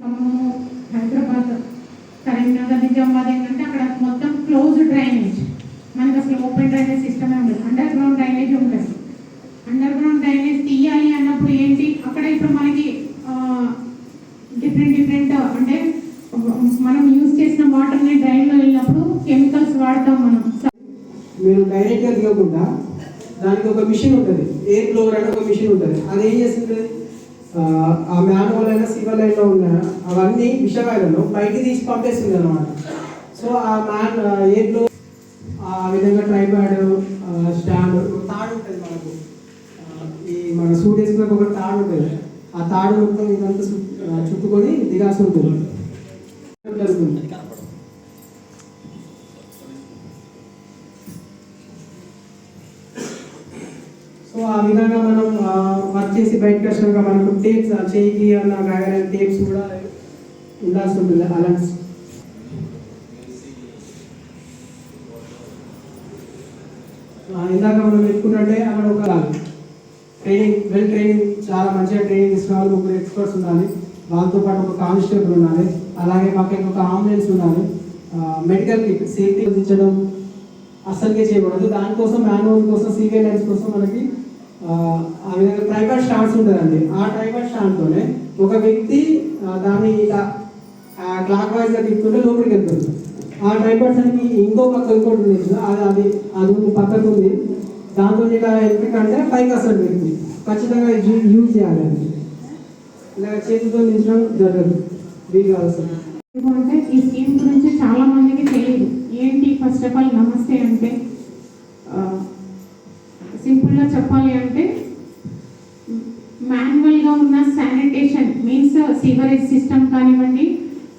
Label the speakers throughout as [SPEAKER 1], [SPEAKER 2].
[SPEAKER 1] ఖమ్మము హైదరాబాద్. కరీంనగర్ నిజామాబాద్ ఏంటంటే అక్కడ మొత్తం క్లోజ్ డ్రైనేజ్ మనకి అసలు ఓపెన్ డ్రైనేజ్ సిస్టమే ఉండదు అండర్ గ్రౌండ్ డ్రైనేజ్ ఉంటుంది అండర్ గ్రౌండ్ డ్రైనేజ్ తీయాలి అన్నప్పుడు ఏంటి? అక్కడ ఇప్పుడు మనకి డిఫరెంట్ డిఫరెంట్ అంటే మనం యూజ్ చేసిన వాటర్ని డ్రైన్లో వెళ్ళినప్పుడు కెమికల్స్ వాడతాం మనం.
[SPEAKER 2] మీరు డైరెక్ట్గా దిగకుండా దానికి ఒక మిషన్ ఉంటుంది. ఎయిర్ బ్లోవర్ అని ఒక మిషన్ ఉంటుంది. అది ఏం చేస్తుంది? ఆ, ఆ మ్యాన్వల్ అయినా సివల్ లైన్లో ఉన్న అవన్నీ విషవాయులను బయటికి తీసి పంపేస్తుంది అనమాట సో ఆ మ్యాన్ ఏట్లో ఆ విధంగా ట్రైపాడ్ స్టాండ్ తాడు ఉంటుంది మనకు. ఈ మన సూట్ వేసుకున్న ఒక తాడు ఉంటుంది. ఆ తాడు మొత్తం ఇదంతా చుట్టుకొని దిగాల్సి ఉంటుంది జరుగుతుంది సో ఆ విధంగా మనం వర్క్ చేసి బయటకు వచ్చినాక మనకు టేప్స్ ఆ చేయికి అన్న గాయన టేప్స్ కూడా ఉండాల్సి ఉంటుంది అలాంటి ఇందాక మనం చెప్పుకున్నట్టే అక్కడ ఒక ట్రైనింగ్ వెల్ ట్రైనింగ్ చాలా మంచిగా ట్రైనింగ్ ఇస్తున్న వాళ్ళు ముగ్గురు ఎక్స్పర్ట్స్ ఉండాలి. వాళ్ళతో పాటు ఒక కానిస్టేబుల్ ఉండాలి. అలాగే మాకు ఒక అంబులెన్స్ ఉండాలి. మెడికల్ కిట్ సేఫ్టీ అందించడం అస్సలుకే చేయకూడదు. దానికోసం మాన్యువల్ కోసం సీరియల్ లైన్స్ కోసం మనకి ఆ, విధంగా ట్రైబల్ స్టాండ్స్ ఉంటుందండి ఆ ట్రైబల్ స్టాండ్తోనే ఒక వ్యక్తి దాన్ని ఇలా క్లాక్ వైజ్గా గా లోపలికి వెళ్తుంది ఆ ట్రైబల్ స్టాండ్కి ఇంకో పక్క ఇంకోటి ఉంది అది అది అది ఉంది పక్కకు ఉంది. దాంతో ఇలా ఎందుకంటే పైకి వస్తాడు వ్యక్తి. ఖచ్చితంగా యూజ్ చేయాలి ఇలా చేతితో నించడం జరగదు. వీలు కాదు అసలు.
[SPEAKER 1] ఫస్ట్ ఆఫ్ ఆల్ నమస్తే అంటే సింపుల్గా చెప్పాలి అంటే మాన్యువల్గా ఉన్న శానిటేషన్ మీన్స్ సీవరేజ్ సిస్టమ్ కానివ్వండి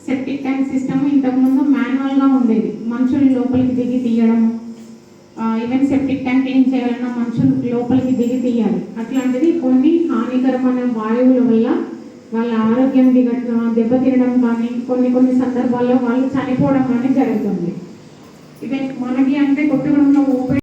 [SPEAKER 1] సెప్టిక్ ట్యాంక్ సిస్టమ్ ఇంతకుముందు మాన్యువల్గా ఉండేది. మనుషులు లోపలికి దిగి తీయడం ఈవెన్ సెప్టిక్ ట్యాంక్ క్లీన్ చేయాలన్నా మనుషులు లోపలికి దిగి తీయాలి. అట్లాంటిది కొన్ని హానికరమైన వాయువుల వల్ల వాళ్ళ ఆరోగ్యం దిగ దెబ్బతినడం కానీ కొన్ని కొన్ని సందర్భాల్లో వాళ్ళు చనిపోవడం కానీ జరుగుతుంది. ఈవెన్ మనకి అంటే కొత్తగూడెంలో ఓపెన్